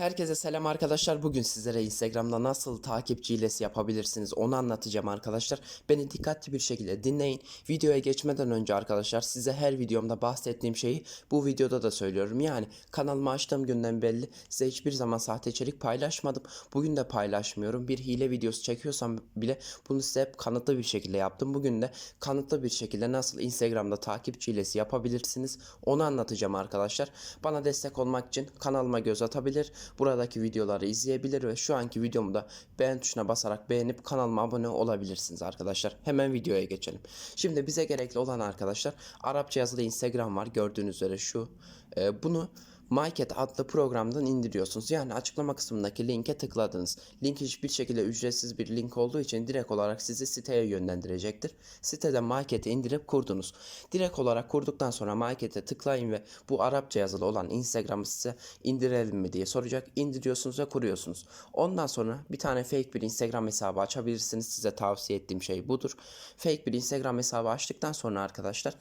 Herkese selam arkadaşlar. Bugün sizlere Instagram'da nasıl takipçi hilesi yapabilirsiniz onu anlatacağım arkadaşlar. Beni dikkatli bir şekilde dinleyin. Videoya geçmeden önce arkadaşlar size her videomda bahsettiğim şeyi bu videoda da söylüyorum. Yani kanalımı açtığım günden belli size hiçbir zaman sahte içerik paylaşmadım. Bugün de paylaşmıyorum. Bir hile videosu çekiyorsam bile bunu size hep kanıtlı bir şekilde yaptım. Bugün de kanıtlı bir şekilde nasıl Instagram'da takipçi hilesi yapabilirsiniz onu anlatacağım arkadaşlar. Bana destek olmak için kanalıma göz atabilir. Buradaki videoları izleyebilir ve şu anki videomu da beğen tuşuna basarak beğenip kanalıma abone olabilirsiniz arkadaşlar. Hemen videoya geçelim. Şimdi bize gerekli olan arkadaşlar Arapça yazılı Instagram var gördüğünüz üzere şu. Ee, bunu MyCat adlı programdan indiriyorsunuz. Yani açıklama kısmındaki linke tıkladınız. Link hiçbir şekilde ücretsiz bir link olduğu için direkt olarak sizi siteye yönlendirecektir. Siteden MyCat'i indirip kurdunuz. Direkt olarak kurduktan sonra MyCat'e tıklayın ve bu Arapça yazılı olan Instagram'ı size indirelim mi diye soracak. İndiriyorsunuz ve kuruyorsunuz. Ondan sonra bir tane fake bir Instagram hesabı açabilirsiniz. Size tavsiye ettiğim şey budur. Fake bir Instagram hesabı açtıktan sonra arkadaşlar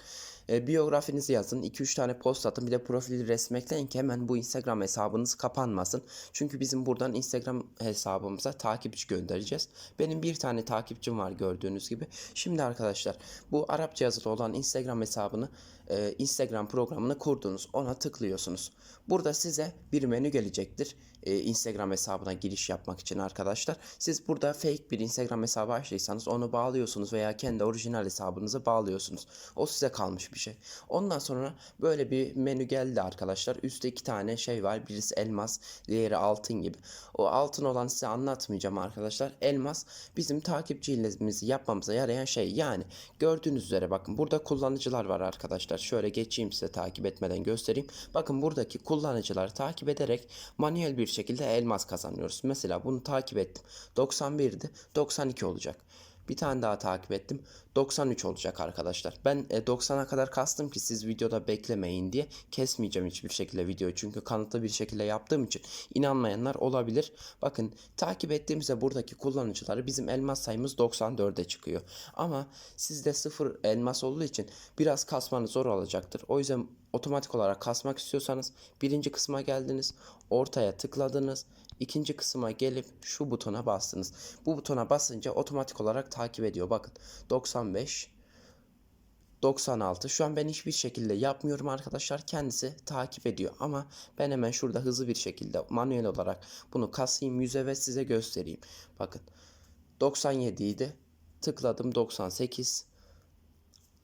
e, biyografinizi yazın. 2-3 tane post atın. Bir de profil resmi ekleyin ki hemen bu Instagram hesabınız kapanmasın. Çünkü bizim buradan Instagram hesabımıza takipçi göndereceğiz. Benim bir tane takipçim var gördüğünüz gibi. Şimdi arkadaşlar bu Arapça yazılı olan Instagram hesabını e, Instagram programını kurdunuz. Ona tıklıyorsunuz. Burada size bir menü gelecektir. E, Instagram hesabına giriş yapmak için arkadaşlar. Siz burada fake bir Instagram hesabı açtıysanız onu bağlıyorsunuz veya kendi orijinal hesabınızı bağlıyorsunuz. O size kalmış bir şey. Ondan sonra böyle bir menü geldi arkadaşlar. Üstte iki tane şey var. Birisi elmas, diğeri altın gibi. O altın olan size anlatmayacağım arkadaşlar. Elmas bizim takipçilerimizi yapmamıza yarayan şey. Yani gördüğünüz üzere bakın burada kullanıcılar var arkadaşlar. Şöyle geçeyim size takip etmeden göstereyim. Bakın buradaki kullanıcıları takip ederek manuel bir şekilde elmas kazanıyoruz. Mesela bunu takip ettim. 91'di. 92 olacak. Bir tane daha takip ettim. 93 olacak arkadaşlar. Ben e, 90'a kadar kastım ki siz videoda beklemeyin diye kesmeyeceğim hiçbir şekilde videoyu. Çünkü kanıtlı bir şekilde yaptığım için inanmayanlar olabilir. Bakın takip ettiğimizde buradaki kullanıcıları bizim elmas sayımız 94'e çıkıyor. Ama sizde sıfır elmas olduğu için biraz kasmanız zor olacaktır. O yüzden otomatik olarak kasmak istiyorsanız birinci kısma geldiniz. Ortaya tıkladınız. İkinci kısma gelip şu butona bastınız. Bu butona basınca otomatik olarak takip ediyor. Bakın 95 96 şu an ben hiçbir şekilde yapmıyorum arkadaşlar. Kendisi takip ediyor. Ama ben hemen şurada hızlı bir şekilde manuel olarak bunu kasayım yüze ve size göstereyim. Bakın 97 idi. Tıkladım 98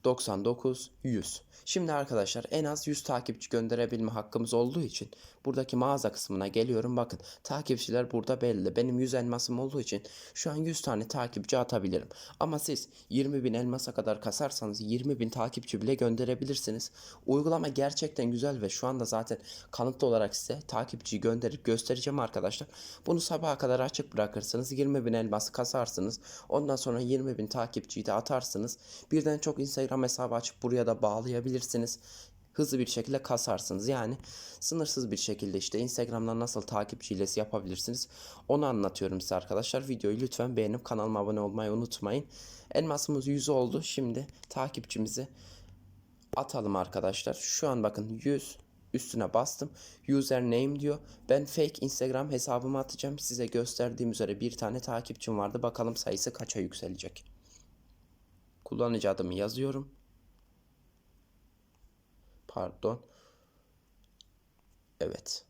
99 100 Şimdi arkadaşlar en az 100 takipçi gönderebilme hakkımız olduğu için buradaki mağaza kısmına geliyorum. Bakın takipçiler burada belli. Benim 100 elmasım olduğu için şu an 100 tane takipçi atabilirim. Ama siz 20 bin elmasa kadar kasarsanız 20 bin takipçi bile gönderebilirsiniz. Uygulama gerçekten güzel ve şu anda zaten kanıtlı olarak size takipçiyi gönderip göstereceğim arkadaşlar. Bunu sabaha kadar açık bırakırsınız. 20 bin elması kasarsınız. Ondan sonra 20 bin takipçiyi de atarsınız. Birden çok Instagram hesabı açıp buraya da bağlayabilirsiniz hızlı bir şekilde kasarsınız. Yani sınırsız bir şekilde işte Instagram'dan nasıl takipçi hilesi yapabilirsiniz. Onu anlatıyorum size arkadaşlar. Videoyu lütfen beğenip kanalıma abone olmayı unutmayın. Elmasımız 100 oldu. Şimdi takipçimizi atalım arkadaşlar. Şu an bakın 100 üstüne bastım. Username diyor. Ben fake Instagram hesabımı atacağım. Size gösterdiğim üzere bir tane takipçim vardı. Bakalım sayısı kaça yükselecek. Kullanıcı adımı yazıyorum. Pardon. Evet.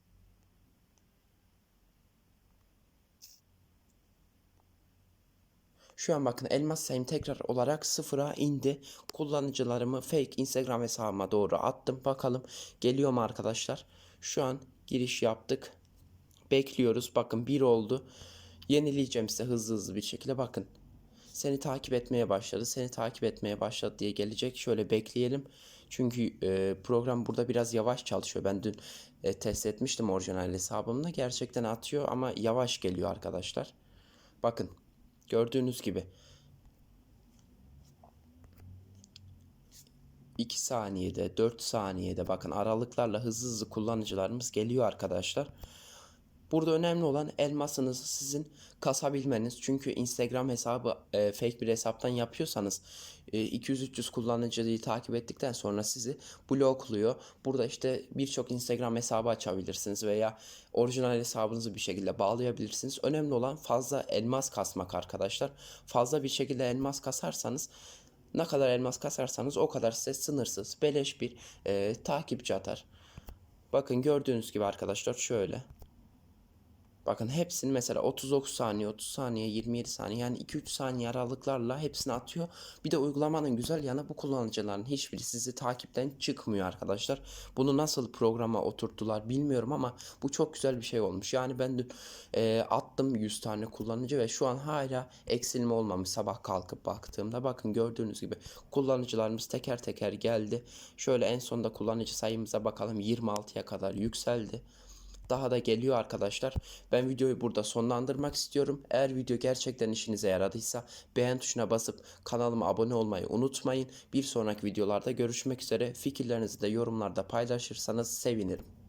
Şu an bakın elmas sayım tekrar olarak sıfıra indi. Kullanıcılarımı fake Instagram hesabıma doğru attım. Bakalım geliyor mu arkadaşlar? Şu an giriş yaptık. Bekliyoruz. Bakın bir oldu. Yenileyeceğim size hızlı hızlı bir şekilde. Bakın seni takip etmeye başladı. Seni takip etmeye başladı diye gelecek. Şöyle bekleyelim. Çünkü e, program burada biraz yavaş çalışıyor. Ben dün e, test etmiştim orijinal hesabımda. Gerçekten atıyor ama yavaş geliyor arkadaşlar. Bakın gördüğünüz gibi 2 saniyede 4 saniyede bakın aralıklarla hızlı hızlı kullanıcılarımız geliyor arkadaşlar. Burada önemli olan elmasınızı sizin kasabilmeniz. Çünkü Instagram hesabı e, fake bir hesaptan yapıyorsanız e, 200-300 kullanıcıyı takip ettikten sonra sizi blokluyor. Burada işte birçok Instagram hesabı açabilirsiniz veya orijinal hesabınızı bir şekilde bağlayabilirsiniz. Önemli olan fazla elmas kasmak arkadaşlar. Fazla bir şekilde elmas kasarsanız ne kadar elmas kasarsanız o kadar size sınırsız beleş bir e, takipçi atar. Bakın gördüğünüz gibi arkadaşlar şöyle. Bakın hepsini mesela 39 saniye, 30 saniye, 27 saniye yani 2-3 saniye aralıklarla hepsini atıyor. Bir de uygulamanın güzel yanı bu kullanıcıların hiçbiri sizi takipten çıkmıyor arkadaşlar. Bunu nasıl programa oturttular bilmiyorum ama bu çok güzel bir şey olmuş. Yani ben dün e, attım 100 tane kullanıcı ve şu an hala eksilme olmamış sabah kalkıp baktığımda. Bakın gördüğünüz gibi kullanıcılarımız teker teker geldi. Şöyle en sonda kullanıcı sayımıza bakalım 26'ya kadar yükseldi daha da geliyor arkadaşlar. Ben videoyu burada sonlandırmak istiyorum. Eğer video gerçekten işinize yaradıysa beğen tuşuna basıp kanalıma abone olmayı unutmayın. Bir sonraki videolarda görüşmek üzere. Fikirlerinizi de yorumlarda paylaşırsanız sevinirim.